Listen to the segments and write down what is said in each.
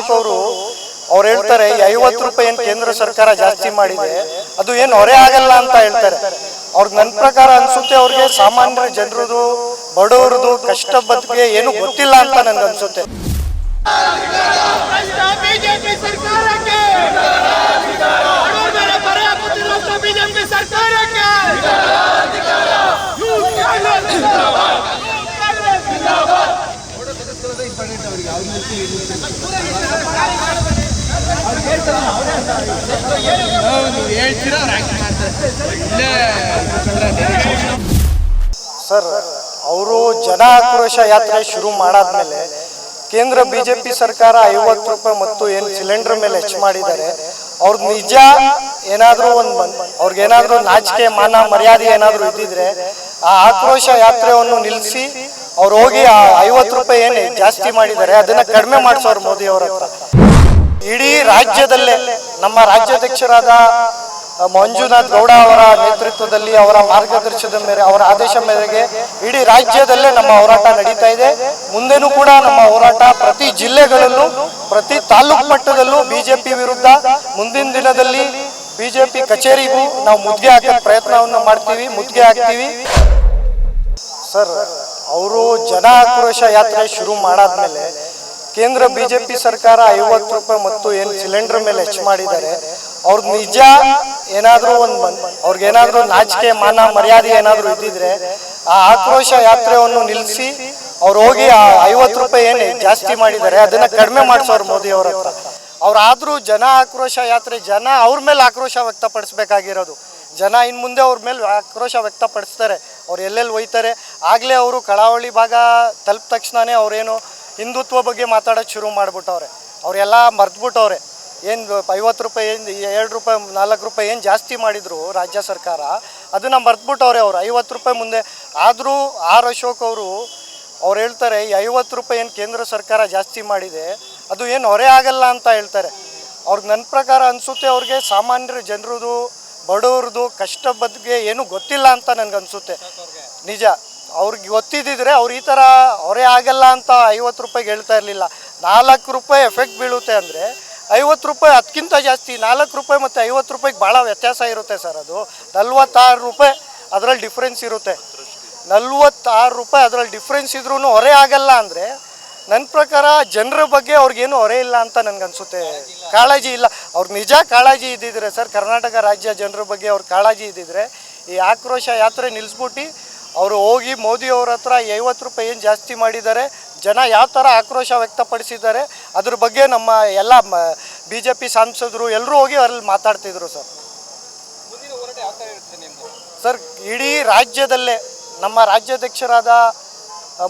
ಅಶೋಕ್ ಅವರು ಅವ್ರು ಹೇಳ್ತಾರೆ ಐವತ್ತು ರೂಪಾಯಿ ಏನು ಕೇಂದ್ರ ಸರ್ಕಾರ ಜಾಸ್ತಿ ಮಾಡಿದೆ, ಅದು ಏನು ಹೊರೆ ಆಗಲ್ಲ ಅಂತ ಹೇಳ್ತಾರೆ. ಅವ್ರಿಗೆ ನನ್ನ ಪ್ರಕಾರ ಅನ್ಸುತ್ತೆ ಅವ್ರಿಗೆ ಸಾಮಾನ್ಯ ಜನರದು, ಬಡವರದು ಕಷ್ಟ ಬದುಕಿಗೆ ಏನು ಗೊತ್ತಿಲ್ಲ ಅಂತ ನನ್ಗೆ ಅನ್ಸುತ್ತೆ. ಸರ್ ಅವರು ಜನ ಆಕ್ರೋಶ ಯಾತ್ರೆ ಶುರು ಮಾಡಾದ್ಮೇಲೆ ಕೇಂದ್ರ ಬಿಜೆಪಿ ಸರ್ಕಾರ ಐವತ್ತು ರೂಪಾಯಿ ಮತ್ತು ಏನು ಸಿಲಿಂಡರ್ ಮೇಲೆ ಹೆಚ್ಚು ಮಾಡಿದ್ದಾರೆ. ಅವ್ರ ನಿಜ ಏನಾದರೂ ಒಂದು ಅವ್ರಿಗೆ ಏನಾದರೂ ನಾಚಿಕೆ ಮಾನ ಮರ್ಯಾದೆ ಏನಾದರೂ ಇದ್ದಿದ್ರೆ ಆ ಆಕ್ರೋಶ ಯಾತ್ರೆಯನ್ನು ನಿಲ್ಲಿಸಿ ಅವ್ರು ಹೋಗಿ ಆ ಐವತ್ತು ರೂಪಾಯಿ ಏನು ಜಾಸ್ತಿ ಮಾಡಿದ್ದಾರೆ, ಅದನ್ನ ಕಡಿಮೆ ಮಾಡಿಸೋರು ಮೋದಿ ಅವರ ಇಡೀ ರಾಜ್ಯದಲ್ಲೇ ನಮ್ಮ ರಾಜ್ಯಾಧ್ಯಕ್ಷರಾದ ಮಂಜುನಾಥ್ ಗೌಡ ಅವರ ನೇತೃತ್ವದಲ್ಲಿ ಅವರ ಮಾರ್ಗದರ್ಶನದ ಮೇರೆ ಅವರ ಆದೇಶ ಮೇರೆಗೆ ಇಡೀ ರಾಜ್ಯದಲ್ಲೇ ನಮ್ಮ ಹೋರಾಟ ನಡೀತಾ ಇದೆ. ಮುಂದೆನೂ ಕೂಡ ನಮ್ಮ ಹೋರಾಟ ಪ್ರತಿ ಜಿಲ್ಲೆಗಳಲ್ಲೂ, ಪ್ರತಿ ತಾಲೂಕು ಮಟ್ಟದಲ್ಲೂ ಬಿಜೆಪಿ ವಿರುದ್ಧ. ಮುಂದಿನ ದಿನದಲ್ಲಿ ಬಿಜೆಪಿ ಕಚೇರಿಗೂ ನಾವು ಮುದ್ಗೆ ಹಾಕೋ ಪ್ರಯತ್ನವನ್ನು ಮಾಡ್ತೀವಿ, ಮುದ್ಗೆ ಹಾಕ್ತೀವಿ. ಸರ್, ಅವರು ಜನ ಆಕ್ರೋಶ ಯಾತ್ರೆ ಶುರು ಮಾಡಾದ್ಮೇಲೆ ಕೇಂದ್ರ ಬಿಜೆಪಿ ಸರ್ಕಾರ ಐವತ್ತು ರೂಪಾಯಿ ಮತ್ತು ಏನು ಸಿಲಿಂಡರ್ ಮೇಲೆ ಹೆಚ್ಚು ಮಾಡಿದ್ದಾರೆ. ಅವ್ರದ್ದು ನಿಜ ಏನಾದರೂ ಒಂದು ಅವ್ರಿಗೆ ಏನಾದರೂ ನಾಚಿಕೆ ಮಾನ ಮರ್ಯಾದೆ ಏನಾದರೂ ಇದ್ದಿದ್ರೆ ಆ ಆಕ್ರೋಶ ಯಾತ್ರೆಯನ್ನು ನಿಲ್ಲಿಸಿ ಅವ್ರು ಹೋಗಿ ಆ ಐವತ್ತು ರೂಪಾಯಿ ಏನು ಜಾಸ್ತಿ ಮಾಡಿದ್ದಾರೆ, ಅದನ್ನ ಕಡಿಮೆ ಮಾಡಿಸೋರು ಮೋದಿ ಅವ್ರ ಹತ್ರ. ಅವ್ರಾದ್ರೂ ಜನ ಆಕ್ರೋಶ ಯಾತ್ರೆ, ಜನ ಅವ್ರ ಮೇಲೆ ಆಕ್ರೋಶ ವ್ಯಕ್ತಪಡಿಸ್ಬೇಕಾಗಿರೋದು. ಜನ ಇನ್ನು ಮುಂದೆ ಅವ್ರ ಮೇಲೆ ಆಕ್ರೋಶ ವ್ಯಕ್ತಪಡಿಸ್ತಾರೆ. ಅವ್ರು ಎಲ್ಲೆಲ್ಲಿ ಒಯ್ತಾರೆ ಆಗಲೇ ಅವರು ಕಳಾವಳಿ ಭಾಗ ತಲುಪಿದ ತಕ್ಷಣವೇ ಅವರೇನು ಹಿಂದುತ್ವ ಬಗ್ಗೆ ಮಾತಾಡೋದು ಶುರು ಮಾಡಿಬಿಟ್ಟವ್ರೆ. ಅವರೆಲ್ಲ ಮರ್ತ್ಬಿಟ್ಟವ್ರೆ. ಏನು ಐವತ್ತು ರೂಪಾಯಿ, ಏನು ಎರಡು ರೂಪಾಯಿ, ನಾಲ್ಕು ರೂಪಾಯಿ ಏನು ಜಾಸ್ತಿ ಮಾಡಿದರು ರಾಜ್ಯ ಸರ್ಕಾರ, ಅದನ್ನು ಮರೆತ್ಬಿಟ್ಟವ್ರೆ ಅವರು. ಐವತ್ತು ರೂಪಾಯಿ ಮುಂದೆ ಆದರೂ ಆರ್ ಅಶೋಕ್ ಅವರು, ಅವ್ರು ಹೇಳ್ತಾರೆ, ಈ ಐವತ್ತು ರೂಪಾಯಿ ಏನು ಕೇಂದ್ರ ಸರ್ಕಾರ ಜಾಸ್ತಿ ಮಾಡಿದೆ, ಅದು ಏನು ಹೊರೆ ಆಗಲ್ಲ ಅಂತ ಹೇಳ್ತಾರೆ. ಅವ್ರಿಗೆ ನನ್ನ ಪ್ರಕಾರ ಅನಿಸುತ್ತೆ ಅವ್ರಿಗೆ ಸಾಮಾನ್ಯರ ಜನರದು ಬಡವ್ರದು ಕಷ್ಟ ಬಗ್ಗೆ ಏನು ಗೊತ್ತಿಲ್ಲ ಅಂತ ನನಗೆ ಅನಿಸುತ್ತೆ ನಿಜ. ಅವ್ರಿಗೆ ಗೊತ್ತಿದ್ದಿದ್ರೆ ಅವ್ರು ಈ ಥರ ಅವರೇ ಆಗಲ್ಲ ಅಂತ ಐವತ್ತು ರೂಪಾಯಿಗೆ ಹೇಳ್ತಾ ಇರಲಿಲ್ಲ. ನಾಲ್ಕು ರೂಪಾಯಿ ಎಫೆಕ್ಟ್ ಬೀಳುತ್ತೆ ಅಂದರೆ ಐವತ್ತು ರೂಪಾಯಿ ಅದಕ್ಕಿಂತ ಜಾಸ್ತಿ, ನಾಲ್ಕು ರೂಪಾಯಿ ಮತ್ತು ಐವತ್ತು ರೂಪಾಯಿಗೆ ಭಾಳ ವ್ಯತ್ಯಾಸ ಇರುತ್ತೆ ಸರ್ ಅದು. ನಲ್ವತ್ತಾರು ರೂಪಾಯಿ ಅದರಲ್ಲಿ ಡಿಫ್ರೆನ್ಸ್ ಇರುತ್ತೆ. ನಲ್ವತ್ತಾರು ರೂಪಾಯಿ ಅದರಲ್ಲಿ ಡಿಫ್ರೆನ್ಸ್ ಇದ್ರೂ ಹೊರೆ ಆಗಲ್ಲ ಅಂದರೆ ನನ್ನ ಪ್ರಕಾರ ಜನರ ಬಗ್ಗೆ ಅವ್ರಿಗೇನು ಹೊರೆ ಇಲ್ಲ ಅಂತ ನನಗನ್ಸುತ್ತೆ. ಕಾಳಜಿ ಇಲ್ಲ. ಅವ್ರು ನಿಜ ಕಾಳಜಿ ಇದ್ದಿದ್ರೆ ಸರ್ ಕರ್ನಾಟಕ ರಾಜ್ಯ ಜನರ ಬಗ್ಗೆ ಅವ್ರ ಕಾಳಜಿ ಇದ್ದಿದ್ರೆ ಈ ಆಕ್ರೋಶ ಯಾತ್ರೆ ನಿಲ್ಲಿಸ್ಬಿಟ್ಟು ಅವರು ಹೋಗಿ ಮೋದಿ ಅವ್ರ ಹತ್ರ ಐವತ್ತು ರೂಪಾಯಿ ಏನು ಜಾಸ್ತಿ ಮಾಡಿದ್ದಾರೆ ಜನ ಯಾವ ಥರ ಆಕ್ರೋಶ ವ್ಯಕ್ತಪಡಿಸಿದ್ದಾರೆ ಅದ್ರ ಬಗ್ಗೆ ನಮ್ಮ ಎಲ್ಲ ಬಿ ಜೆ ಪಿ ಸಂಸದರು ಎಲ್ಲರೂ ಹೋಗಿ ಅವರಲ್ಲಿ ಮಾತಾಡ್ತಿದ್ರು ಸರ್. ಸರ್ ಇಡೀ ರಾಜ್ಯದಲ್ಲೇ ನಮ್ಮ ರಾಜ್ಯಾಧ್ಯಕ್ಷರಾದ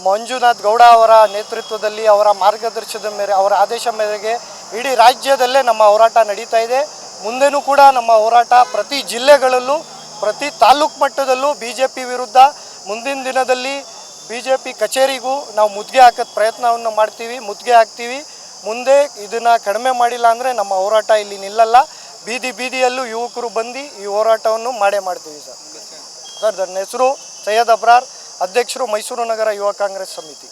ಮಂಜುನಾಥ್ ಗೌಡ ಅವರ ನೇತೃತ್ವದಲ್ಲಿ ಅವರ ಮಾರ್ಗದರ್ಶನದ ಮೇರೆ, ಅವರ ಆದೇಶ ಮೇರೆಗೆ ಇಡೀ ರಾಜ್ಯದಲ್ಲೇ ನಮ್ಮ ಹೋರಾಟ ನಡೀತಾ ಇದೆ. ಮುಂದೆನೂ ಕೂಡ ನಮ್ಮ ಹೋರಾಟ ಪ್ರತಿ ಜಿಲ್ಲೆಗಳಲ್ಲೂ, ಪ್ರತಿ ತಾಲೂಕು ಮಟ್ಟದಲ್ಲೂ ಬಿ ಜೆ ಪಿ ವಿರುದ್ಧ ಮುಂದಿನ ದಿನದಲ್ಲಿ ಬಿ ಜೆ ಪಿ ಕಚೇರಿಗೂ ನಾವು ಮುದ್ಗೆ ಹಾಕೋದು ಪ್ರಯತ್ನವನ್ನು ಮಾಡ್ತೀವಿ, ಮುದ್ಗೆ ಹಾಕ್ತೀವಿ. ಮುಂದೆ ಇದನ್ನು ಕಡಿಮೆ ಮಾಡಿಲ್ಲ ಅಂದರೆ ನಮ್ಮ ಹೋರಾಟ ಇಲ್ಲಿ ನಿಲ್ಲಲ್ಲ. ಬೀದಿ ಬೀದಿಯಲ್ಲೂ ಯುವಕರು ಬಂದು ಈ ಹೋರಾಟವನ್ನು ಮಾಡೇ ಮಾಡ್ತೀವಿ ಸರ್. ಸರ್, ನನ್ನ ಹೆಸರು ಸೈಯದ್ ಅಬ್ರಾರ್. ಅಧ್ಯಕ್ಷರು ಮೈಸೂರು ನಗರ ಯುವ ಕಾಂಗ್ರೆಸ್ ಸಮಿತಿ.